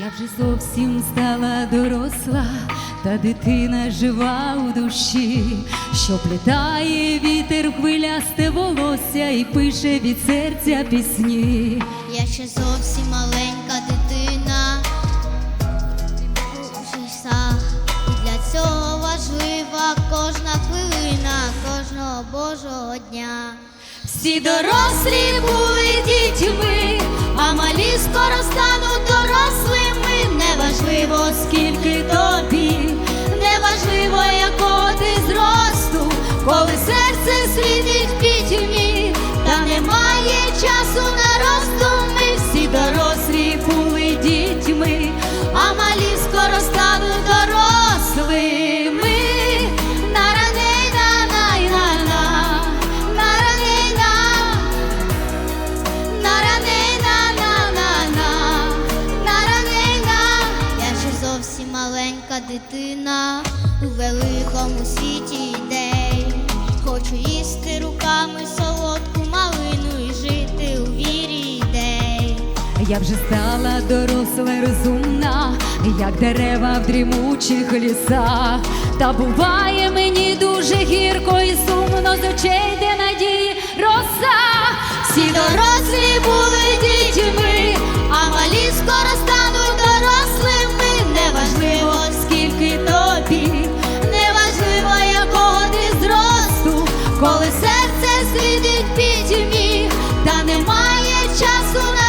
Я вже зовсім стала доросла, та дитина жива у душі, що плітає вітер хвилясте волосся і пише від серця пісні. Я ще зовсім маленька. Божого дня. Всі дорослі були дітьми, а малі скоро стануть дорослими. Неважливо, скільки тобі, неважливо, якого ти зросту, коли серце світить в пітьмі, та немає часу маленька дитина у великому світі ідей. Хочу їсти руками солодку малину і жити у вірі ідей. Я вже стала доросла розумна, як дерева в дрімучих лісах. Та буває мені дуже гірко і сумно з очей, де надії роса. Всі дорослі були серце слідить підімі, та немає часу на.